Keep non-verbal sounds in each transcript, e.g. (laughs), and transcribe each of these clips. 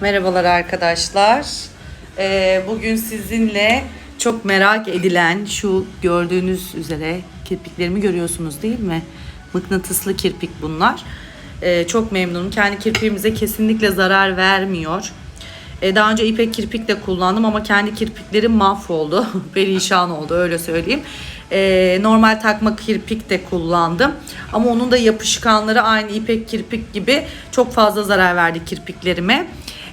Merhabalar arkadaşlar. Ee, bugün sizinle çok merak edilen şu gördüğünüz üzere kirpiklerimi görüyorsunuz değil mi? Mıknatıslı kirpik bunlar. Ee, çok memnunum. Kendi kirpiğimize kesinlikle zarar vermiyor. Ee, daha önce ipek kirpik de kullandım ama kendi kirpiklerim mahvoldu. (laughs) Perişan oldu öyle söyleyeyim. Ee, normal takma kirpik de kullandım. Ama onun da yapışkanları aynı ipek kirpik gibi çok fazla zarar verdi kirpiklerime.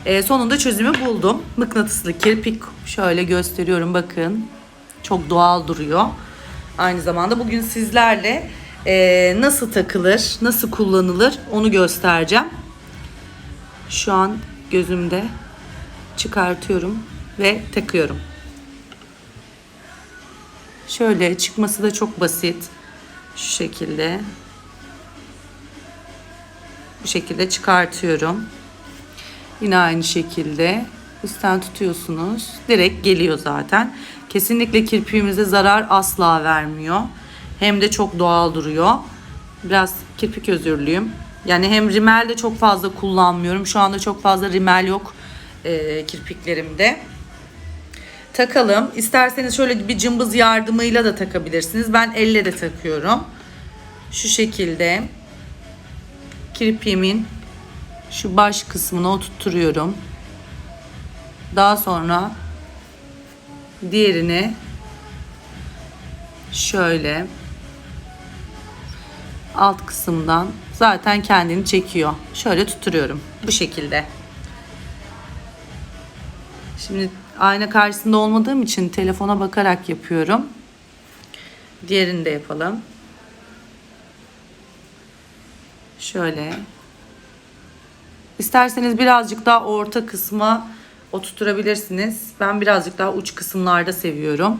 Ee, sonunda çözümü buldum. Mıknatıslı kirpik şöyle gösteriyorum bakın. Çok doğal duruyor. Aynı zamanda bugün sizlerle e, nasıl takılır, nasıl kullanılır onu göstereceğim. Şu an gözümde çıkartıyorum ve takıyorum. Şöyle çıkması da çok basit. Şu şekilde. Bu şekilde çıkartıyorum. Yine aynı şekilde üstten tutuyorsunuz. Direkt geliyor zaten. Kesinlikle kirpiğimize zarar asla vermiyor. Hem de çok doğal duruyor. Biraz kirpik özürlüyüm. Yani hem rimel de çok fazla kullanmıyorum. Şu anda çok fazla rimel yok e, kirpiklerimde. Takalım. İsterseniz şöyle bir cımbız yardımıyla da takabilirsiniz. Ben elle de takıyorum. Şu şekilde kirpiğimin şu baş kısmına oturtuyorum. Daha sonra diğerini şöyle alt kısımdan zaten kendini çekiyor. Şöyle tutturuyorum. Bu şekilde. Şimdi ayna karşısında olmadığım için telefona bakarak yapıyorum. Diğerini de yapalım. Şöyle. İsterseniz birazcık daha orta kısma oturtabilirsiniz. Ben birazcık daha uç kısımlarda seviyorum.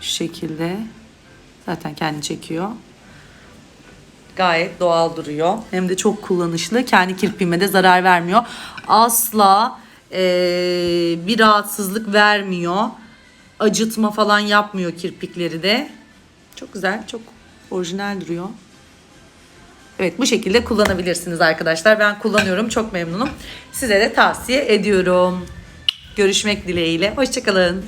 Şu şekilde. Zaten kendi çekiyor. Gayet doğal duruyor. Hem de çok kullanışlı. Kendi kirpiğime de zarar vermiyor. Asla eee, bir rahatsızlık vermiyor. Acıtma falan yapmıyor kirpikleri de. Çok güzel, çok orijinal duruyor. Evet bu şekilde kullanabilirsiniz arkadaşlar. Ben kullanıyorum. Çok memnunum. Size de tavsiye ediyorum. Görüşmek dileğiyle. Hoşçakalın.